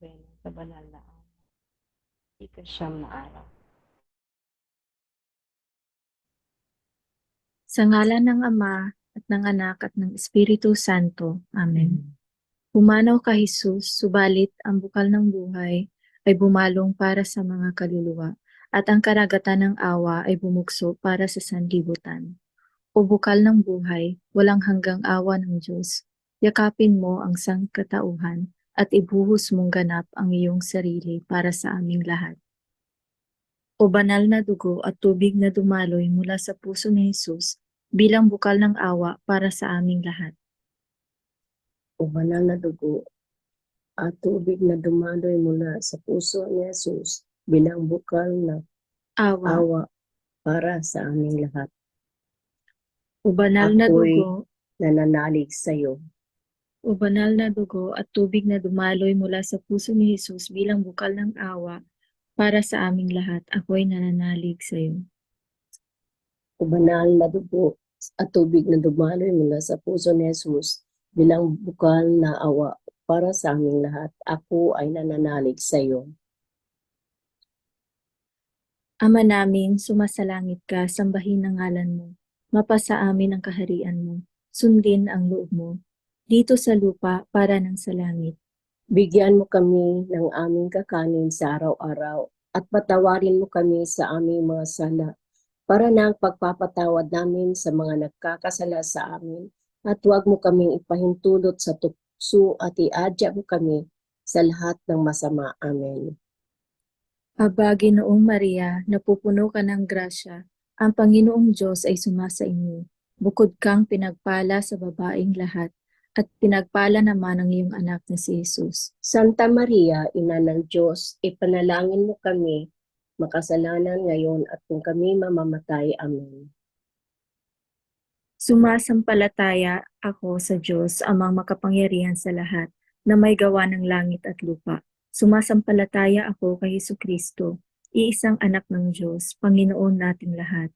Bueno, sa banal na araw. Ikasyam na araw. Sa ngalan ng Ama at ng Anak at ng Espiritu Santo. Amen. Pumanaw ka Jesus, subalit ang bukal ng buhay ay bumalong para sa mga kaluluwa at ang karagatan ng awa ay bumugso para sa sanlibutan. O bukal ng buhay, walang hanggang awa ng Diyos, yakapin mo ang sangkatauhan at ibuhos mong ganap ang iyong sarili para sa aming lahat. O banal na dugo at tubig na dumaloy mula sa puso ni Jesus bilang bukal ng awa para sa aming lahat. o banal na dugo at tubig na dumaloy mula sa puso ni Jesus bilang bukal na Awa, awa para sa aming lahat. o banal na ako'y- dugo, Nananalig sa iyo. O banal na dugo at tubig na dumaloy mula sa puso ni Jesus bilang bukal ng awa para sa aming lahat. Ako'y nananalig sa iyo. O banal na dugo at tubig na dumaloy mula sa puso ni Jesus bilang bukal na awa para sa aming lahat. Ako ay nananalig sa iyo. Ama namin, sumasalangit ka, sambahin ang ngalan mo. Mapasa amin ang kaharian mo. Sundin ang loob mo. Dito sa lupa para ng sa langit. Bigyan mo kami ng aming kakanin sa araw-araw at patawarin mo kami sa aming mga sala para na ang pagpapatawad namin sa mga nagkakasala sa amin at huwag mo kaming ipahintulot sa tukso at iadya mo kami sa lahat ng masama. Amen. Aba, Ginoong Maria, napupuno ka ng grasya, ang Panginoong Diyos ay sumasa inyo. Bukod kang pinagpala sa babaeng lahat, at pinagpala naman ang iyong anak na si Jesus. Santa Maria, Ina ng Diyos, ipanalangin mo kami, makasalanan ngayon at kung kami mamamatay. Amen. Sumasampalataya ako sa Diyos, amang makapangyarihan sa lahat, na may gawa ng langit at lupa. Sumasampalataya ako kay Hesu Kristo, iisang anak ng Diyos, Panginoon nating lahat.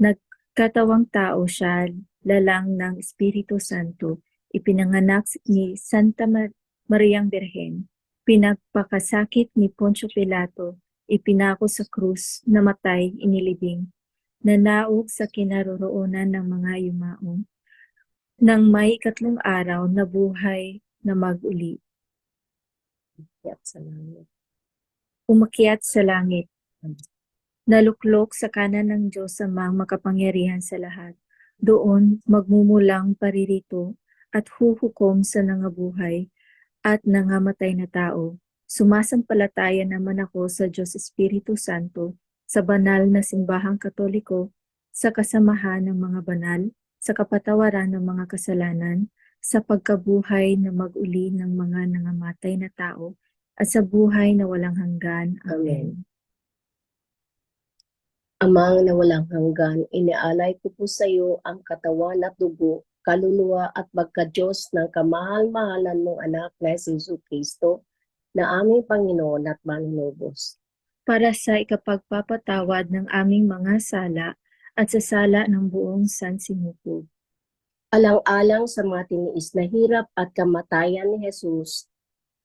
Nagkatawang tao siya, lalang ng Espiritu Santo, ipinanganak ni Santa Mar- Mariang Birhen, pinagpakasakit ni Poncio Pilato, ipinako sa krus, namatay, inilibing, nanaog sa kinaroroonan ng mga yumaong, nang may ikatlong araw na buhay na mag-uli, At salamat. umakyat sa langit, naluklok sa kanan ng Diyos amang makapangyarihan sa lahat. Doon magmumulang paririto at huhukom sa nangabuhay at nangamatay na tao. Sumasampalataya naman ako sa Diyos Espiritu Santo, sa banal na simbahang katoliko, sa kasamahan ng mga banal, sa kapatawaran ng mga kasalanan, sa pagkabuhay na mag-uli ng mga nangamatay na tao, at sa buhay na walang hanggan. Amen. Amang na walang hanggan, inialay ko po sa iyo ang katawan at dugo, kaluluwa at pagka-Diyos ng kamahal-mahalan mong anak na si Jesus Kristo, na aming Panginoon at Manunubos. para sa ikapagpapatawad ng aming mga sala at sa sala ng buong sansinukob. Alang-alang sa mga tiniis na hirap at kamatayan ni Jesus,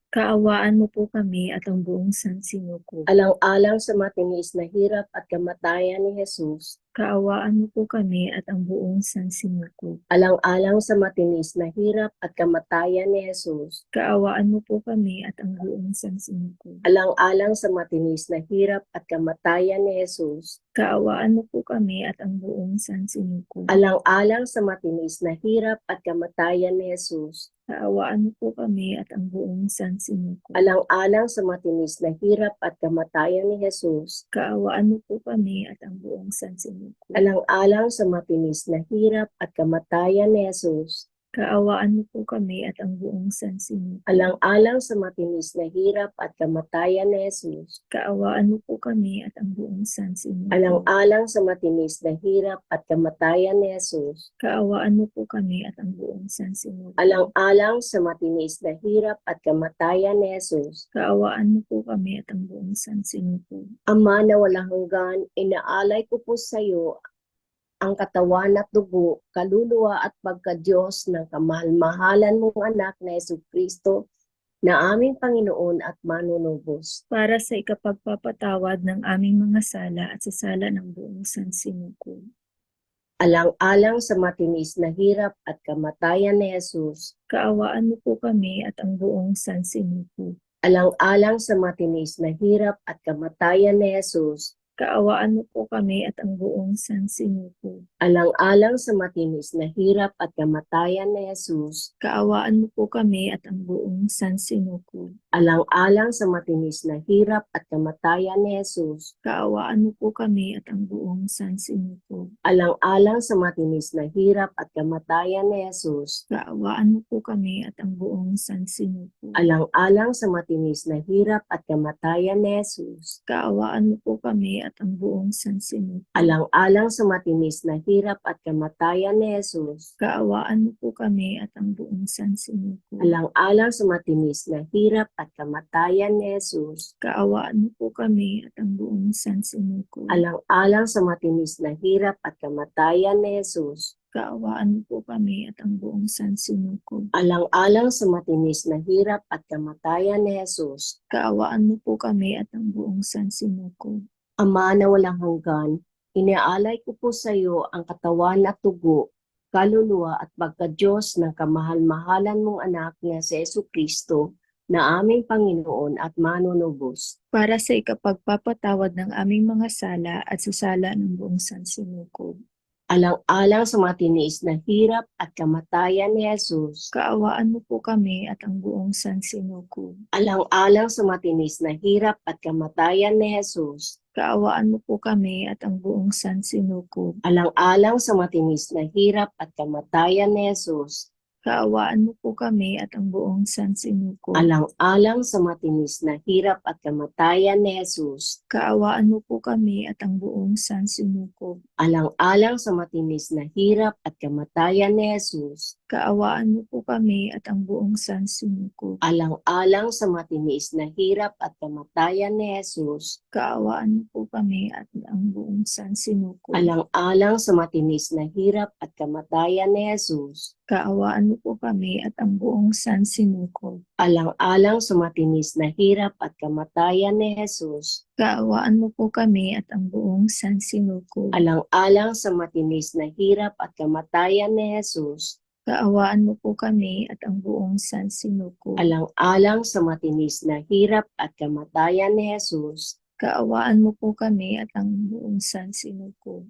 Kaawaan mo po kami at ang buong sansinukob. alang-alang sa mga tiniis na hirap at kamatayan ni Jesus, Kaawaan mo po kami at ang buong sansinukob. alang-alang sa mga tiniis na hirap at kamatayan ni Jesus, Kaawaan mo po kami at ang buong sansinukob. alang-alang sa mga tiniis na hirap at kamatayan ni Jesus, Kaawaan mo po kami at ang buong sansinukob. alang-alang sa mga tiniis na hirap at kamatayan ni Jesus, Kaawaan mo po kami at ang buong sansinukob. alang-alang sa mga tiniis na hirap at kamatayan ni Jesus, Kaawaan mo po kami at ang buong sansinukob. alang-alang sa mga tiniis na hirap at kamatayan ni Jesus, Kaawaan mo po kami at ang buong sansinukob. alang-alang sa mga tiniis na hirap at kamatayan ni Jesus, Kaawaan mo po kami at ang buong sansinukob. alang-alang sa mga tiniis na hirap at kamatayan ni Jesus, Kaawaan mo po kami at ang buong sansinukob. alang-alang sa mga tiniis na hirap at kamatayan ni Jesus, Kaawaan mo po kami at ang buong sansinukob. Ama na walang hanggan, inaalay ko po sa iyo ang katawan at dugo, kaluluwa at pagka-Diyos ng kamahal-mahalan mong anak na Yesu Kristo na aming Panginoon at manunubos, para sa ikapagpapatawad ng aming mga sala at sa sala ng buong sansinuko. alang-alang sa matinis na hirap at kamatayan ni Jesus, Kaawaan mo po kami at ang buong sansinuko. alang-alang sa matinis na hirap at kamatayan ni Jesus, Kaawaan mo po kami at ang buong sansinuko. alang-alang sa matinis na hirap at kamatayan ni Jesus, Kaawaan mo po kami at ang buong sansinuko. alang-alang sa matinis na hirap at kamatayan ni Jesus, Kaawaan mo po kami at ang buong sansinuko. alang-alang sa matinis na hirap at kamatayan ni Jesus, Kaawaan mo po kami at ang buong sansinuko. alang-alang sa matinis na hirap at kamatayan ni Jesus, Kaawaan mo po kami at ang buong sansinuko. alang-alang sa matinis na hirap at kamatayan ni Jesus, Kaawaan mo po kami at ang buong sansinuko. alang-alang sa matinis na hirap at kamatayan ni Jesus, Kaawaan mo po kami at ang buong sansinuko. alang-alang sa matinis na hirap at kamatayan ni Jesus, Kaawaan mo po kami at ang buong sansinuko. alang-alang sa matinis na hirap at kamatayan ni Jesus, Kaawaan mo po kami at ang buong sansinuko. Ama na walang hanggan, iniaalay ko po sa iyo ang katawan at tugo, kaluluwa at pagka-Diyos ng kamahal-mahalan mong anak niya si Yesu Kristo, na aming Panginoon at manunubos, Para sa ikapagpapatawad ng aming mga sala at sa sala ng buong sansinuko. Alang-alang sa matiniis na hirap at kamatayan ni Jesus, Kaawaan mo po kami at ang buong sansinuko. alang-alang sa matinis na hirap at kamatayan ni Jesus, Kaawaan mo po kami at ang buong sansinuko. alang-alang sa matinis na hirap at kamatayan ni Jesus, Kaawaan mo po kami at ang buong sansinuko. alang-alang sa matinis na hirap at kamatayan ni Jesus, Kaawaan mo po kami at ang buong sansinuko. alang-alang sa matinis na hirap at kamatayan ni Jesus, Kaawaan mo po kami at ang buong sansinuko. alang-alang sa matinis na hirap at kamatayan ni Jesus, Kaawaan mo po kami at ang buong sansinuko. alang-alang sa matinis na hirap at kamatayan ni Jesus, Kaawaan mo po kami at ang buong sansinuko. alang-alang sa matinis na hirap at kamatayan ni Jesus, Kaawaan mo po kami at ang buong sansinuko. alang-alang sa matinis na hirap at kamatayan ni Jesus, Kaawaan mo po kami at ang buong sansinuko. alang-alang sa matinis na hirap at kamatayan ni Jesus, Kaawaan mo po kami at ang buong sansinuko.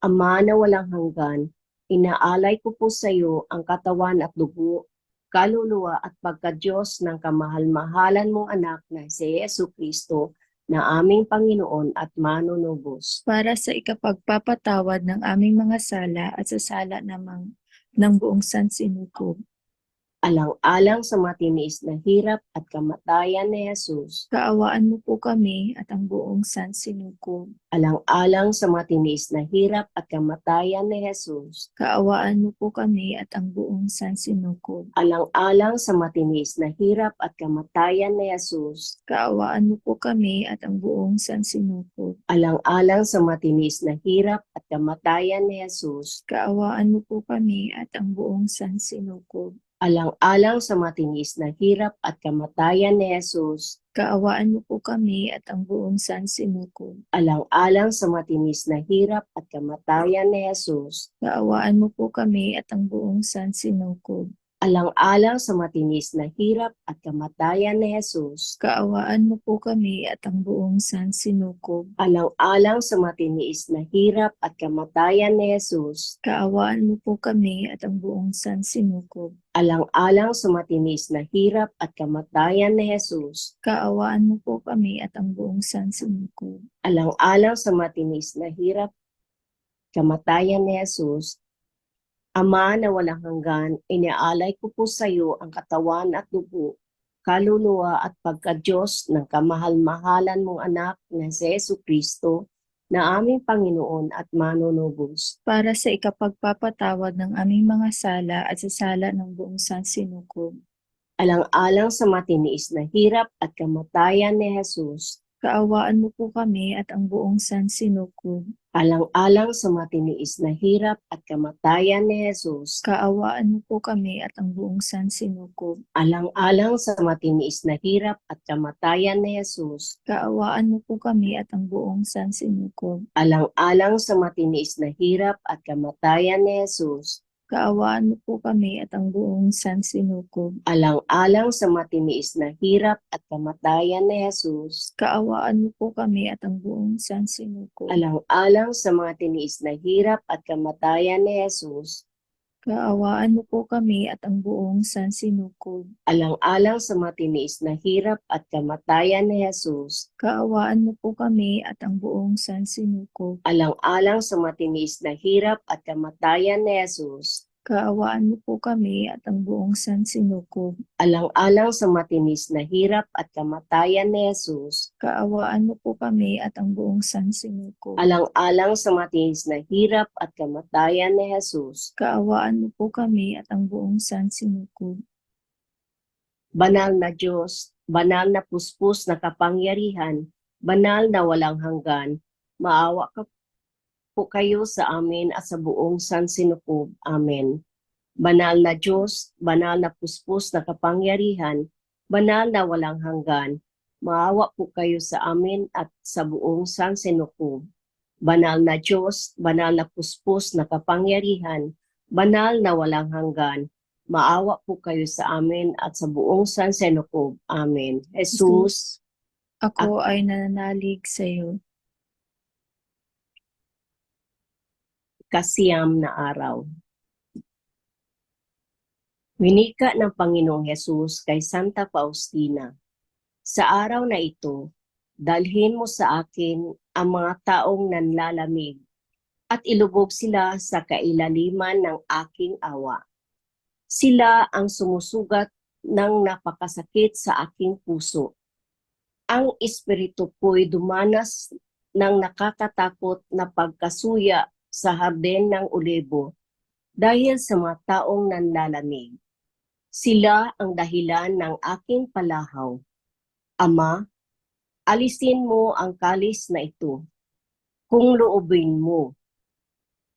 Ama na walang hanggan, inaalay ko po sa iyo ang katawan at dugo, kaluluwa at pagka-Diyos ng kamahal-mahalan mong anak na si Yesu Kristo na aming Panginoon at manunubos. Para sa ikapagpapatawad ng aming mga sala at sa sala namang ng buong sansinuko. Alang-alang sa matinis na hirap at kamatayan ni Jesus, Kaawaan mo po kami at ang buong sansinuko. alang-alang sa matinis na hirap at kamatayan ni Jesus, Kaawaan mo po kami at ang buong sansinuko. alang-alang sa matinis na hirap at kamatayan ni Jesus, Kaawaan mo po kami at ang buong sansinuko. alang-alang sa matinis na hirap at kamatayan ni Jesus, Kaawaan mo po kami at ang buong sansinuko. Alang-alang sa matinis na hirap at kamatayan ni Jesus, Kaawaan mo po kami at ang buong sansinuko. alang-alang sa matinis na hirap at kamatayan ni Jesus, Kaawaan mo po kami at ang buong sansinuko. Alang-alang sa matinis na hirap at kamatayan ni Jesus, Kaawaan mo po kami at ang buong sansinuko. alang-alang sa matinis na hirap at kamatayan ni Jesus, Kaawaan mo po kami at ang buong sansinuko. alang-alang sa matinis na hirap at kamatayan ni Jesus, Kaawaan mo po kami at ang buong sansinuko. alang-alang sa matinis na hirap kamatayan ni Jesus, Ama na walang hanggan, iniaalay ko po sa iyo ang katawan at dugo, kaluluwa at pagka-Diyos ng kamahal-mahalan mong anak na si Yesu Kristo, na aming Panginoon at manunubos. Para sa ikapagpapatawad ng aming mga sala at sa sala ng buong sansinuko. Alang-alang sa matiniis na hirap at kamatayan ni Jesus, Kaawaan mo po kami at ang buong sansinuko. Alang-alang sa matiniis na hirap at kamatayan ni Jesus, Kaawaan mo po kami at ang buong sansinukob. alang-alang sa matiniis na hirap at kamatayan ni Jesus, Kaawaan mo po kami at ang buong sansinukob. alang-alang sa matiniis na hirap at kamatayan ni Jesus, Kaawaan mo po kami at ang buong sansinukob. alang-alang sa matiniis na hirap at kamatayan ni Jesus, Kaawaan mo po kami at ang buong sansinukob. alang-alang sa mga tiniis na hirap at kamatayan ni Jesus, Kaawaan mo po kami at ang buong sansinukob. alang-alang sa matiniis na hirap at kamatayan ni Jesus, Kaawaan mo po kami at ang buong sansinukob. alang-alang sa matiniis na hirap at kamatayan ni Jesus, Kaawaan mo po kami at ang buong sansinukob. alang-alang sa matinis na hirap at kamatayan ni Jesus, Kaawaan mo po kami at ang buong sansinukob. alang-alang sa matinis na hirap at kamatayan ni Jesus, Kaawaan mo po kami at ang buong sansinukob. banal na Diyos, banal na puspos na kapangyarihan, banal na walang hanggan, maawa ka po kayo sa amin at sa buong sansinukob. Amen. Banal na Diyos, banal na puspos na kapangyarihan, banal na walang hanggan, maawa po kayo sa amin at sa buong sansinukob. Banal na Diyos, banal na puspos na kapangyarihan, banal na walang hanggan, maawa po kayo sa amin at sa buong sansinukob. Amen. Jesus, Ako ay nananalig sa iyo. Kasiyam na araw. Winika ng Panginoong Hesus kay Santa Faustina, Sa araw na ito, dalhin mo sa akin ang mga taong nanlalamig at ilubog sila sa kailaliman ng aking awa. Sila ang sumusugat ng napakasakit sa aking puso. Ang espiritu ko'y dumanas ng nakakatakot na pagkasuya sa Harden ng Ulebo dahil sa mga taong nanlalamig. Sila ang dahilan ng aking palahaw. Ama, alisin mo ang kalis na ito kung loobin mo.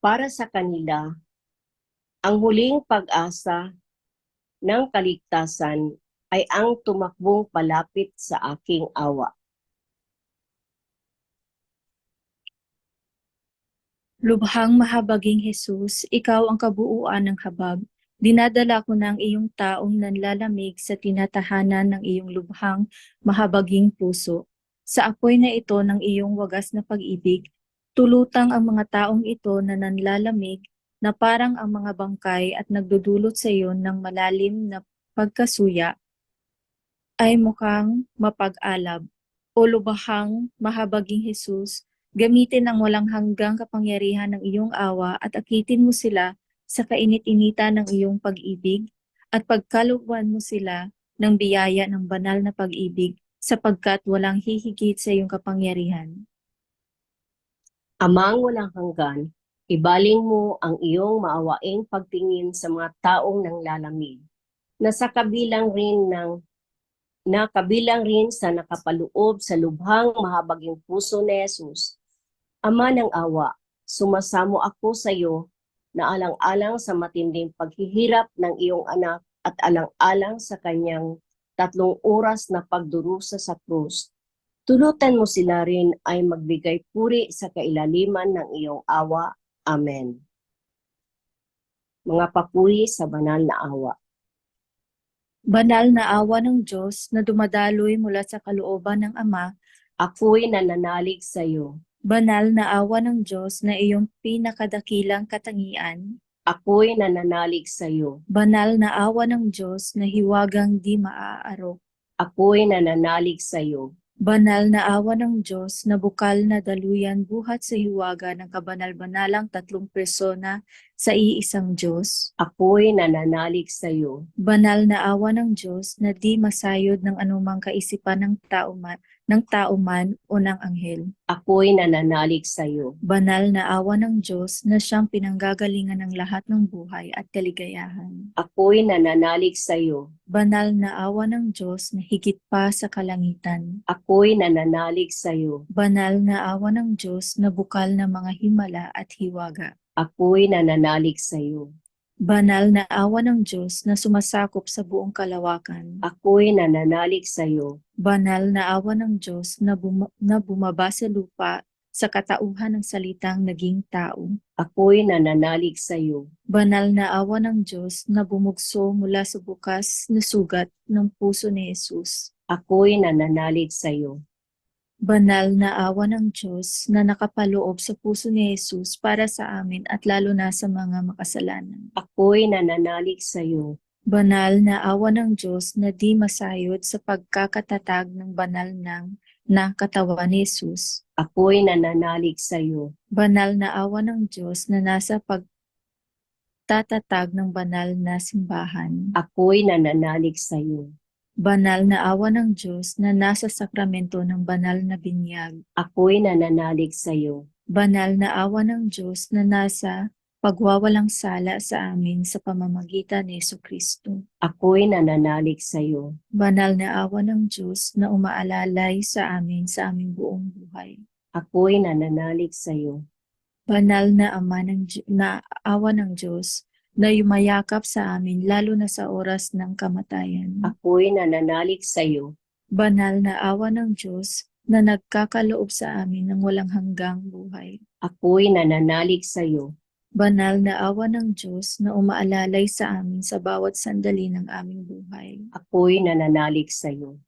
Para sa kanila, ang huling pag-asa ng kaligtasan ay ang tumakbong palapit sa aking awa. Lubhang mahabaging Jesus, ikaw ang kabuuan ng habag. Dinadala ko ng iyong taong nanlalamig sa tinatahanan ng iyong lubhang mahabaging puso. Sa apoy na ito ng iyong wagas na pag-ibig, tulutang ang mga taong ito na nanlalamig na parang ang mga bangkay at nagdudulot sa iyo ng malalim na pagkasuya ay mukhang mapag-alab. O lubhang mahabaging Jesus, Gamitin ang walang hanggang kapangyarihan ng iyong awa at akitin mo sila sa kainit-inita ng iyong pag-ibig at pagkalugwan mo sila ng biyaya ng banal na pag-ibig sapagkat walang hihigit sa iyong kapangyarihan. Amang walang hanggan, ibaling mo ang iyong maawaing pagtingin sa mga taong nanglalamig, na sa kabilang rin ng na kabilang rin sa nakapaloob sa lubhang mahabaging puso ni Jesus. Ama ng awa, sumasamo ako sa iyo na alang-alang sa matinding paghihirap ng iyong anak at alang-alang sa kanyang tatlong oras na pagdurusa sa krus. Tulutan mo sila rin ay magbigay puri sa kailaliman ng iyong awa. Amen. Mga papuri sa banal na awa. Banal na awa ng Diyos na dumadaloy mula sa kalooban ng Ama, Ako'y nananalig sa iyo. Banal na awa ng Diyos na iyong pinakadakilang katangian, Ako'y nananalig sa iyo. banal na awa ng Diyos na hiwagang di maaarok, Ako'y nananalig sa iyo. Banal na awa ng Diyos na bukal na daluyan buhat sa hiwaga ng kabanal-banalang tatlong persona sa iisang Diyos. Ako'y nananalig sa iyo. Banal na awa ng Diyos na di masayod ng anumang kaisipan ng tao man ng tao man o ng anghel. Ako'y nananalig sa iyo. Banal na awa ng Diyos na siyang pinanggagalingan ng lahat ng buhay at kaligayahan. Ako'y nananalig sa iyo. Banal na awa ng Diyos na higit pa sa kalangitan. Ako'y nananalig sa iyo. Banal na awa ng Diyos na bukal ng mga himala at hiwaga. Ako'y nananalig sa iyo. Banal na awa ng Diyos na sumasakop sa buong kalawakan. Ako'y nananalig sa iyo. Banal na awa ng Diyos na, buma- na bumaba sa lupa sa katauhan ng salitang naging tao. Ako'y nananalig sa iyo. Banal na awa ng Diyos na bumugso mula sa bukas na sugat ng puso ni Jesus. Ako'y nananalig sa iyo. Banal na awa ng Diyos na nakapaloob sa puso ni Jesus para sa amin at lalo na sa mga makasalanan. Ako'y nananalig sa iyo. Banal na awa ng Diyos na di masayod sa pagkakatatag ng banal ng na katawan ni Jesus. Ako'y nananalig sa iyo. Banal na awa ng Diyos na nasa pagtatatag ng banal na simbahan. Ako'y nananalig sa iyo. Banal na awa ng Diyos na nasa sakramento ng banal na binyag. Ako'y nananalig sa iyo. Banal na awa ng Diyos na nasa pagwawalang sala sa amin sa pamamagitan ni Yesu Kristo. Ako'y nananalig sa iyo. Banal na awa ng Diyos na umaalalay sa amin sa aming buong buhay. Ako'y nananalig sa iyo. Banal na ama ng na awa ng Diyos na yumayakap sa amin lalo na sa oras ng kamatayan. Ako'y nananalig sa iyo. Banal na awa ng Diyos na nagkakaloob sa amin ng walang hanggang buhay. Ako'y nananalig sa iyo. Banal na awa ng Diyos na umaalalay sa amin sa bawat sandali ng aming buhay. Ako'y nananalig sa iyo.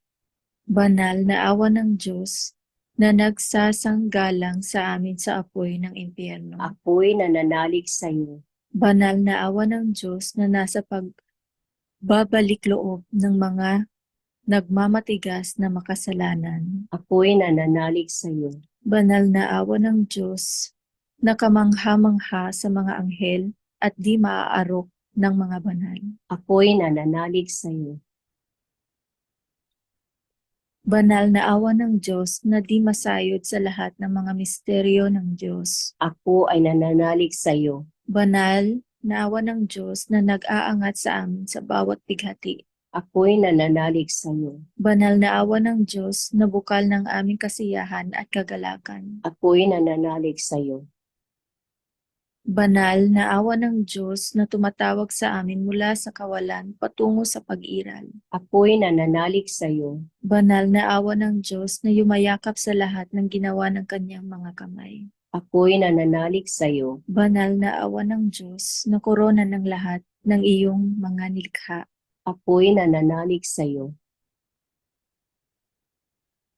Banal na awa ng Diyos na nagsasanggalang sa amin sa apoy ng impyerno. Ako'y nananalig sa iyo. Banal na awa ng Diyos na nasa pagbabalik loob ng mga nagmamatigas na makasalanan. Ako'y nananalig sa iyo. Banal na awa ng Diyos na kamangha-mangha sa mga anghel at di maaarok ng mga banal. Ako'y nananalig sa iyo. Banal na awa ng Diyos na di masayod sa lahat ng mga misteryo ng Diyos. Ako ay nananalig sa iyo. Banal na awa ng Diyos na nag-aangat sa amin sa bawat bighati. Ako'y nananalig sa iyo. Banal na awa ng Diyos na bukal ng aming kasiyahan at kagalakan. Ako'y nananalig sa iyo. Banal na awa ng Diyos na tumatawag sa amin mula sa kawalan patungo sa pag-iral. Ako'y nananalig sa iyo. Banal na awa ng Diyos na yumayakap sa lahat ng ginawa ng kanyang mga kamay. Ako'y nananalig sa iyo. Banal na awa ng Diyos na korona ng lahat ng iyong mga nilikha. Ako'y nananalig sa iyo.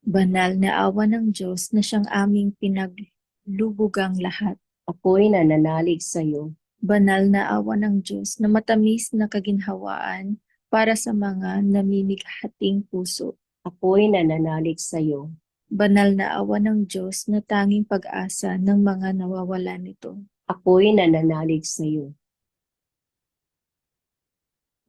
Banal na awa ng Diyos na siyang aming pinaglubugang lahat. Ako'y nananalig sa iyo. Banal na awa ng Diyos na matamis na kaginhawaan para sa mga namimighating puso. Ako'y nananalig sa iyo. Banal na awa ng Diyos na tanging pag-asa ng mga nawawala nito. Ako'y nananalig sa iyo.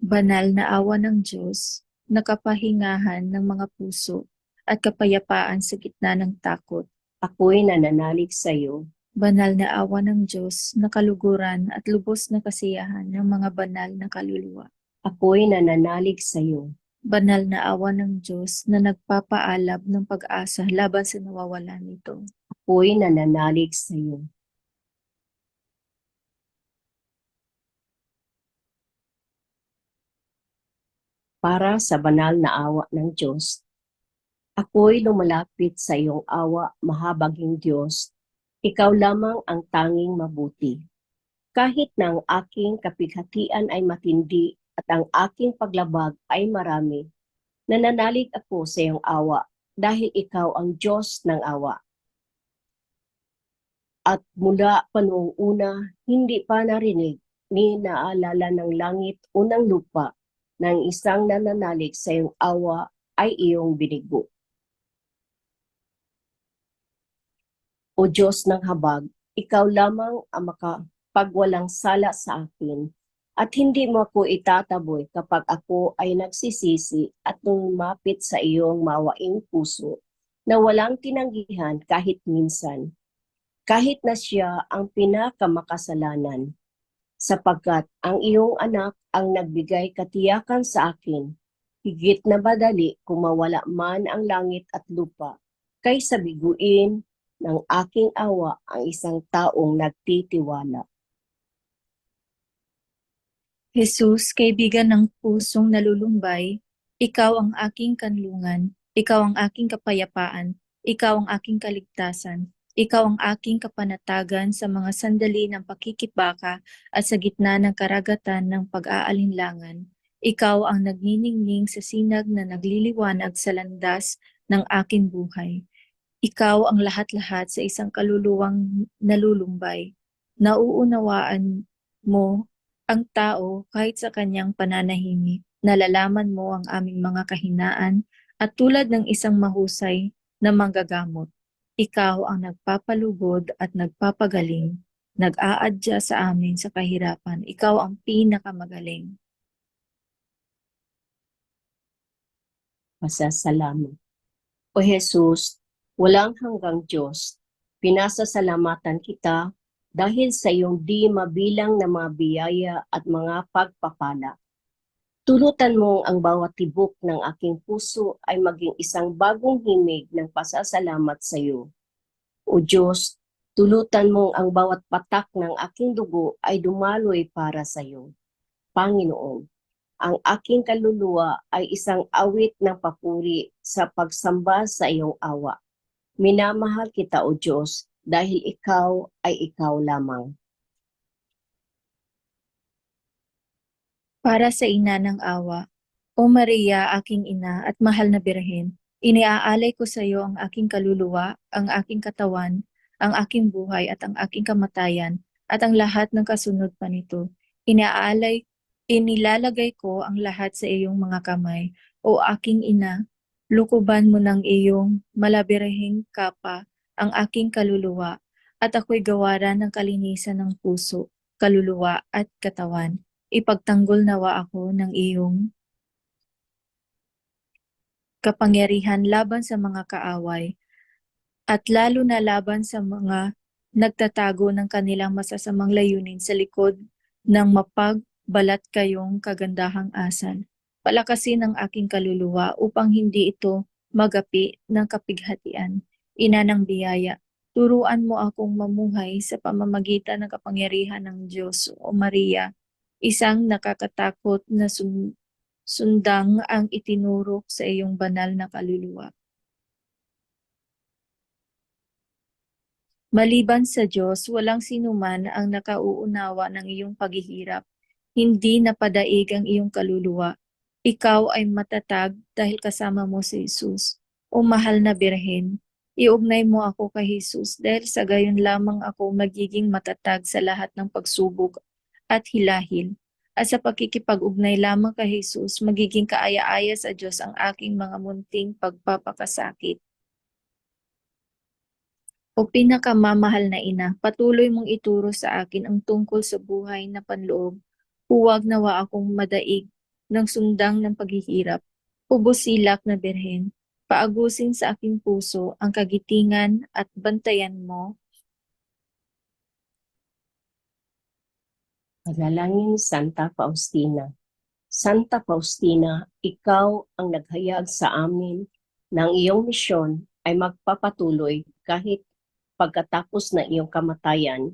Banal na awa ng Diyos na kapahingahan ng mga puso at kapayapaan sa gitna ng takot. Ako'y nananalig sa iyo. Banal na awa ng Diyos na kaluguran at lubos na kasiyahan ng mga banal na kaluluwa. Ako'y nananalig sa iyo. Banal na awa ng Diyos na nagpapaalab ng pag-asa laban sa nawawala nito. Ako'y nananalig sa iyo. Para sa banal na awa ng Diyos, ako'y lumalapit sa iyong awa, mahabaging Diyos. Ikaw lamang ang tanging mabuti. Kahit na ang aking kapighatian ay matindi at ang aking paglabag ay marami, nananalig ako sa iyong awa dahil ikaw ang Diyos ng awa. At mula pa una, hindi pa narinig ni naalala ng langit o ng lupa ng isang nananalig sa iyong awa ay iyong binigo. O Diyos ng habag, ikaw lamang ang makapagwalang sala sa akin at hindi mo ako itataboy kapag ako ay nagsisisi at lumapit sa iyong mawaing puso. na walang tinanggihan kahit minsan, kahit na siya ang pinakamakasalanan, sapagkat ang iyong anak ang nagbigay katiyakan sa akin, higit na madali kung mawala man ang langit at lupa, kaysa biguin ng aking awa ang isang taong nagtitiwala. Jesus, kaibigan ng pusong nalulumbay, ikaw ang aking kanlungan, ikaw ang aking kapayapaan, ikaw ang aking kaligtasan, ikaw ang aking kapanatagan sa mga sandali ng pakikipaka at sa gitna ng karagatan ng pag-aalinlangan. Ikaw ang nagniningning sa sinag na nagliliwanag sa landas ng aking buhay. Ikaw ang lahat-lahat sa isang kaluluwang nalulumbay. Nauunawaan mo ang tao kahit sa kanyang pananahimik. Nalalaman mo ang aming mga kahinaan at tulad ng isang mahusay na manggagamot. Ikaw ang nagpapalugod at nagpapagaling, nag-aadya sa amin sa kahirapan. Ikaw ang pinakamagaling. Pasasalamat. O Jesus, walang hanggang Diyos, pinasasalamatan kita dahil sa iyong di mabilang na mga biyaya at mga pagpapala. Tulutan mo ang bawat tibok ng aking puso ay maging isang bagong himig ng pasasalamat sa iyo. O Diyos, tulutan mo ang bawat patak ng aking dugo ay dumaloy para sa iyo. Panginoon, ang aking kaluluwa ay isang awit ng papuri sa pagsamba sa iyong awa. Minamahal kita, O Diyos, dahil ikaw ay ikaw lamang. Para sa ina ng awa, O Maria, aking ina at mahal na birhen, iniaalay ko sa iyo ang aking kaluluwa, ang aking katawan, ang aking buhay at ang aking kamatayan at ang lahat ng kasunod pa nito. Inaalay, inilalagay ko ang lahat sa iyong mga kamay. O aking ina, lukuban mo ng iyong malabirahing kapa ang aking kaluluwa at ako'y gawaran ng kalinisan ng puso, kaluluwa at katawan ipagtanggol nawa ako ng iyong kapangyarihan laban sa mga kaaway at lalo na laban sa mga nagtatago ng kanilang masasamang layunin sa likod ng mapagbalat kayong kagandahang asal. Palakasin ang aking kaluluwa upang hindi ito magapi ng kapighatian. Ina ng biyaya, turuan mo akong mamuhay sa pamamagitan ng kapangyarihan ng Diyos o Maria isang nakakatakot na sun- sundang ang itinurok sa iyong banal na kaluluwa. Maliban sa Diyos, walang sinuman ang nakauunawa ng iyong paghihirap. Hindi napadaig ang iyong kaluluwa. Ikaw ay matatag dahil kasama mo si Jesus. O mahal na birhen, iugnay mo ako kay Jesus dahil sa gayon lamang ako magiging matatag sa lahat ng pagsubok at hilahil. At sa pagkikipag-ugnay lamang kay Jesus, magiging kaaya-aya sa Diyos ang aking mga munting pagpapakasakit. O pinakamamahal na ina, patuloy mong ituro sa akin ang tungkol sa buhay na panloob. Huwag nawa akong madaig ng sundang ng paghihirap. Ubusilak na birhen, paagusin sa aking puso ang kagitingan at bantayan mo Panalangin Santa Faustina. Santa Faustina, ikaw ang naghayag sa amin ng iyong misyon ay magpapatuloy kahit pagkatapos na iyong kamatayan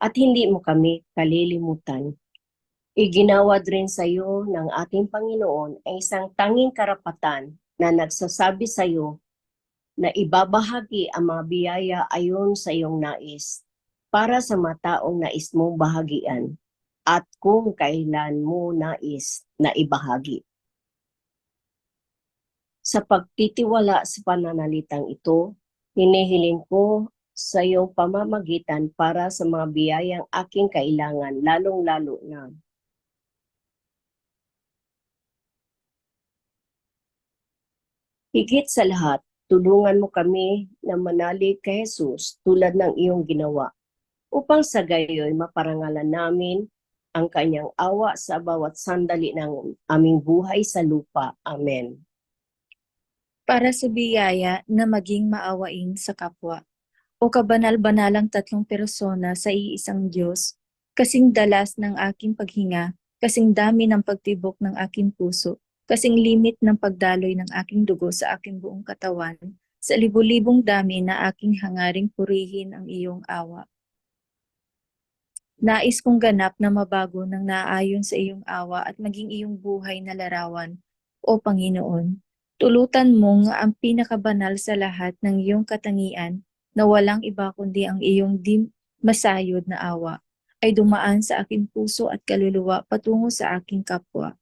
at hindi mo kami kalilimutan. Iginawad rin sa iyo ng ating Panginoon ang isang tanging karapatan na nagsasabi sa iyo na ibabahagi ang mga biyaya ayon sa iyong nais para sa mga taong nais mong bahagian at kung kailan mo nais na ibahagi. Sa pagtitiwala sa pananalitang ito, hinihiling ko sa iyong pamamagitan para sa mga biyayang aking kailangan, lalong-lalo na Higit sa lahat, tulungan mo kami na manalig kay Jesus tulad ng iyong ginawa upang sa gayoy maparangalan namin ang kanyang awa sa bawat sandali ng aming buhay sa lupa. Amen. para sa biyaya na maging maawain sa kapwa. O kabanal-banalang tatlong persona sa iisang Diyos, kasing dalas ng aking paghinga, kasing dami ng pagtibok ng aking puso, kasing limit ng pagdaloy ng aking dugo sa aking buong katawan, sa libu-libong dami na aking hangaring purihin ang iyong awa. Nais kong ganap na mabago ng naayon sa iyong awa at maging iyong buhay na larawan, O Panginoon. Tulutan mong ang pinakabanal sa lahat ng iyong katangian na walang iba kundi ang iyong di masayod na awa ay dumaan sa aking puso at kaluluwa patungo sa aking kapwa.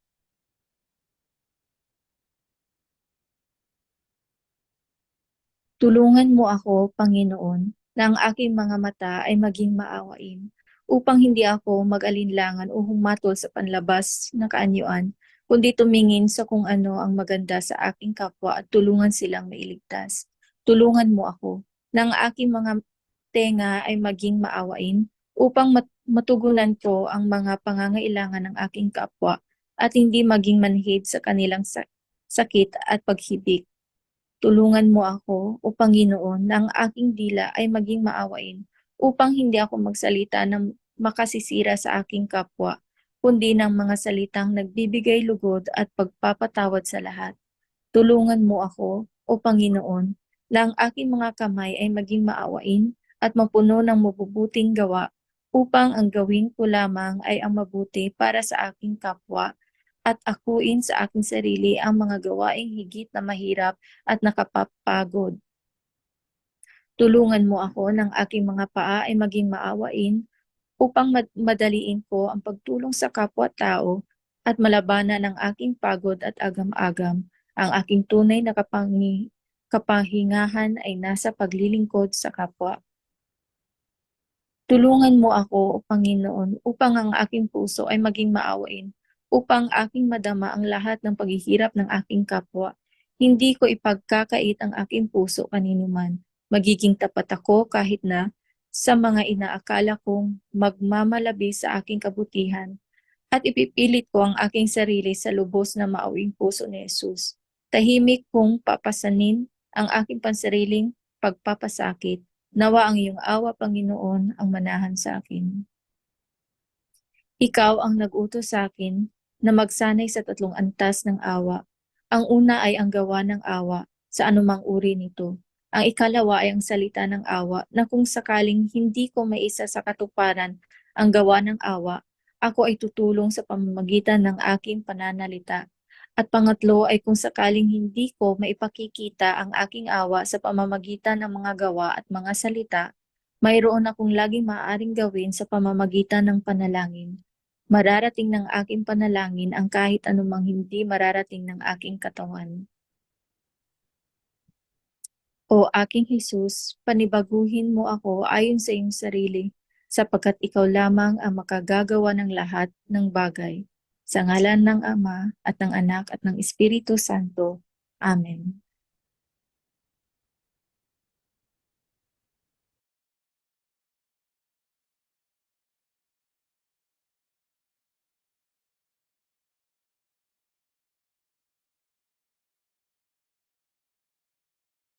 Tulungan mo ako, Panginoon, na ang aking mga mata ay maging maawain upang hindi ako mag-alinlangan o humatol sa panlabas na kaanyuan, kundi tumingin sa kung ano ang maganda sa aking kapwa at tulungan silang mailigtas. Tulungan mo ako na ang aking mga tenga ay maging maawain upang mat- matugunan ko ang mga pangangailangan ng aking kapwa at hindi maging manhid sa kanilang sa- sakit at paghibik. Tulungan mo ako, o Panginoon, na ang aking dila ay maging maawain upang hindi ako magsalita ng makasisira sa aking kapwa, kundi ng mga salitang nagbibigay lugod at pagpapatawad sa lahat. Tulungan mo ako, o Panginoon, na ang aking mga kamay ay maging maawain at mapuno ng mabubuting gawa upang ang gawin ko lamang ay ang mabuti para sa aking kapwa at akuin sa aking sarili ang mga gawaing higit na mahirap at nakapapagod. Tulungan mo ako ng aking mga paa ay maging maawain upang mad- madaliin ko ang pagtulong sa kapwa-tao at malabanan ang aking pagod at agam-agam. Ang aking tunay na kapangi- kapahingahan ay nasa paglilingkod sa kapwa. Tulungan mo ako, O Panginoon, upang ang aking puso ay maging maawain, upang aking madama ang lahat ng paghihirap ng aking kapwa. Hindi ko ipagkakait ang aking puso kaninuman. Magiging tapat ako kahit na sa mga inaakala kong magmamalabi sa aking kabutihan at ipipilit ko ang aking sarili sa lubos na maawing puso ni Jesus. Tahimik kong papasanin ang aking pansariling pagpapasakit. Nawa ang iyong awa, Panginoon, ang manahan sa akin. Ikaw ang nag-utos sa akin na magsanay sa tatlong antas ng awa. Ang una ay ang gawa ng awa sa anumang uri nito. Ang ikalawa ay ang salita ng awa na kung sakaling hindi ko maisa sa katuparan ang gawa ng awa, ako ay tutulong sa pamamagitan ng aking pananalita. At pangatlo ay kung sakaling hindi ko maipakikita ang aking awa sa pamamagitan ng mga gawa at mga salita, mayroon akong laging maaaring gawin sa pamamagitan ng panalangin. Mararating ng aking panalangin ang kahit anumang hindi mararating ng aking katawan. O aking Jesus, panibaguhin mo ako ayon sa iyong sarili, sapagkat ikaw lamang ang makagagawa ng lahat ng bagay. Sa ngalan ng Ama at ng Anak at ng Espiritu Santo. Amen.